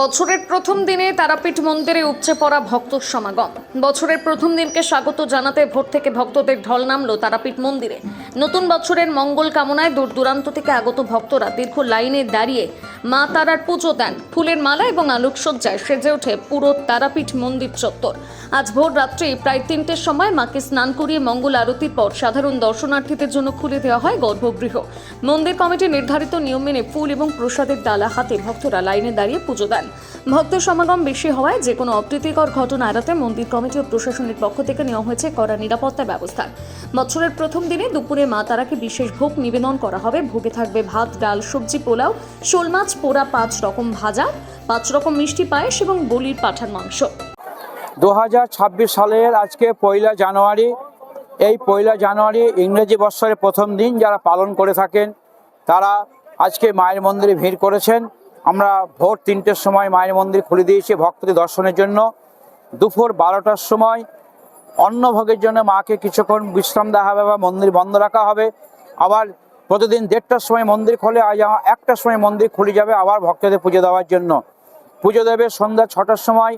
বছরের প্রথম দিনে তারাপীঠ মন্দিরে উপচে পড়া ভক্ত সমাগম। বছরের প্রথম দিনকে স্বাগত জানাতে ভোর থেকে ভক্তদের ঢল নামলো তারাপীঠ মন্দিরে। নতুন বছরের মঙ্গল কামনায় দূর দূরান্ত থেকে আগত ভক্তরা দীর্ঘ লাইনে দাঁড়িয়ে মা তারার পুজো দেন। ফুলের মালা এবং আলোকসজ্জায় সেজে ওঠে পুরো তারাপীঠ মন্দির চত্বর। আজ ভোর রাত্রি প্রায় তিনটের সময় মাকে স্নান করিয়ে মঙ্গল আরতির পর সাধারণ দর্শনার্থীদের জন্য খুলে দেওয়া হয় গর্ভগৃহ। মন্দির কমিটি নির্ধারিত নিয়ম মেনে ফুল এবং প্রসাদের ডালা হাতে ভক্তরা লাইনে দাঁড়িয়ে পুজো দেন। ভক্ত সমাগম বেশি হওয়ায় যে কোনো অপ্রীতিকর ঘটনা এড়াতে মন্দির কমিটি ও প্রশাসনের পক্ষ থেকে নেওয়া হয়েছে কড়া নিরাপত্তা ব্যবস্থা। বছরের প্রথম দিনে দুপুরে মা তারাকে বিশেষ ভোগ নিবেদন করা হবে। ভোগে থাকবে ভাত, ডাল, সবজি, পোলাও, শোল মাছ, পোড়া পাঁচ রকম ভাজা, পাঁচ রকম মিষ্টি পায়েস এবং বলির পাঠার মাংস। দু হাজার ছাব্বিশ সালের আজকে পয়লা জানুয়ারি। এই পয়লা জানুয়ারি ইংরেজি বৎসরের প্রথম দিন যারা পালন করে থাকেন, তারা আজকে মায়ের মন্দিরে ভিড় করেছেন। আমরা ভোর তিনটের সময় মায়ের মন্দির খুলে দিয়েছি ভক্তদের দর্শনের জন্য। দুপুর বারোটার সময় অন্নভোগের জন্য মাকে কিছুক্ষণ বিশ্রাম দেওয়া হবে বা মন্দির বন্ধ রাখা হবে। আবার প্রতিদিন দেড়টার সময় মন্দির খোলে, আজ একটার সময় মন্দির খুলে যাবে আবার ভক্তদের পুজো দেওয়ার জন্য। পুজো দেবে সন্ধ্যা ছটার সময়,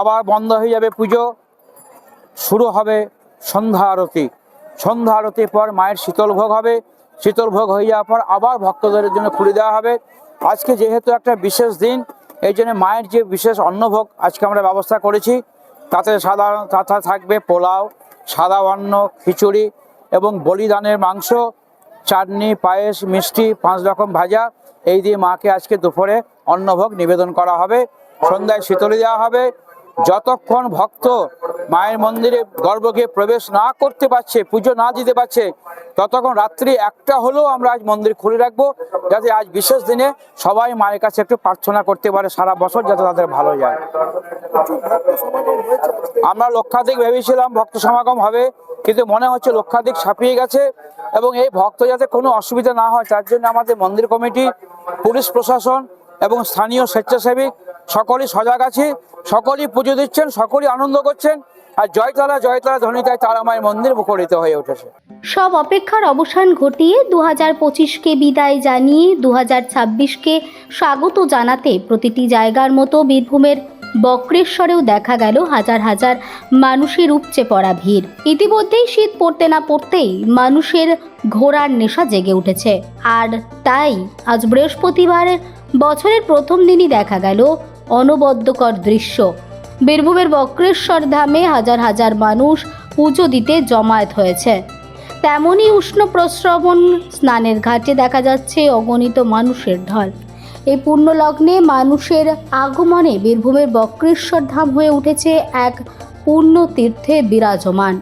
আবার বন্ধ হয়ে যাবে পুজো। শুরু হবে সন্ধ্যা আরতি। সন্ধ্যা আরতির পর মায়ের শীতল ভোগ হবে। শীতল ভোগ হয়ে যাওয়ার পর আবার ভক্তদের জন্য খুলে দেওয়া হবে। আজকে যেহেতু একটা বিশেষ দিন, এই জন্য মায়ের যে বিশেষ অন্নভোগ আজকে আমরা ব্যবস্থা করেছি, তাতে সাধারণ তাতে থাকবে পোলাও, সাদা অন্ন, খিচুড়ি এবং বলিদানের মাংস, চাটনি, পায়েস, মিষ্টি, পাঁচ রকম ভাজা। এই দিয়ে মাকে আজকে দুপুরে অন্নভোগ নিবেদন করা হবে। সন্ধ্যায় শীতলি দেওয়া হবে। যতক্ষণ ভক্ত মায়ের মন্দিরে গর্ভকে প্রবেশ না করতে পারছে, পুজো না দিতে পারছে, ততক্ষণ রাত্রি একটা হলেও আমরা আজ মন্দির খুলে রাখব, যাতে আজ বিশেষ দিনে সবাই মায়ের কাছে একটু প্রার্থনা করতে পারে সারা বছর যাতে তাদের ভালো যায়। আমরা লক্ষাধিক ভেবেছিলাম ভক্ত সমাগম হবে, কিন্তু মনে হচ্ছে লক্ষাধিক ছাপিয়ে গেছে এবং এই ভক্ত যাতে কোনো অসুবিধা না হয়, তার জন্য আমাদের মন্দির কমিটি, পুলিশ প্রশাসন এবং স্থানীয় স্বেচ্ছাসেবী সকলেই সজাগ আছে, সকলেই পুজো দিচ্ছেন, সকলেই আনন্দ করছেন। আর জয়তলা জয়তলা ধ্বনিতায় তারামায় মন্দির মুখরিত হয়ে উঠেছে। সব অপেক্ষার অবসান ঘটিয়ে দু হাজার পঁচিশকে বিদায় জানিয়ে দু হাজার ছাব্বিশকে স্বাগত জানাতে প্রতিটি জায়গার মতো বীরভূমের বক্রেশ্বরেও দেখা গেল হাজার হাজার মানুষের উপচে পড়া ভিড়। ইতিমধ্যেই শীত পড়তে না পড়তেই মানুষের ঘোরার নেশা জেগে উঠেছে। আর তাই আজ বৃহস্পতিবার বছরের প্রথম দিনই দেখা গেল অনবদ্যকর দৃশ্য। বীরভূমের বক্রেশ্বর ধামে হাজার হাজার মানুষ পুজো দিতে জমায়েত হয়েছে। তেমনই উষ্ণ প্রশ্রবণ স্নানের ঘাটে দেখা যাচ্ছে অগণিত মানুষের ঢল। এই পুণ্যলগ্নে মানুষের আগমনে বীরভূমের বক্রেশ্বর ধাম হয়ে উঠেছে এক পূর্ণ তীর্থে বিরাজমান।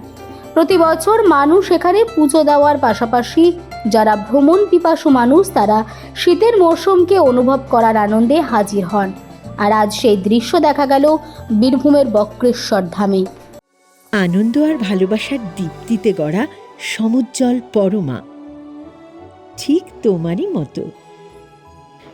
প্রতি বছর মানুষ এখানে পুজো দেওয়ার পাশাপাশি যারা ভ্রমণ পিপাসু মানুষ, তারা শীতের মরশুমকে অনুভব করার আনন্দে হাজির হন। আর আজ সেই দৃশ্য দেখা গেল বীরভূমের বক্রেশ্বর ধামে। আনন্দ আর ভালোবাসার দীপ্তিতে গড়া সমুজ্জ্বল পরমা। ঠিক তোমারই মতো।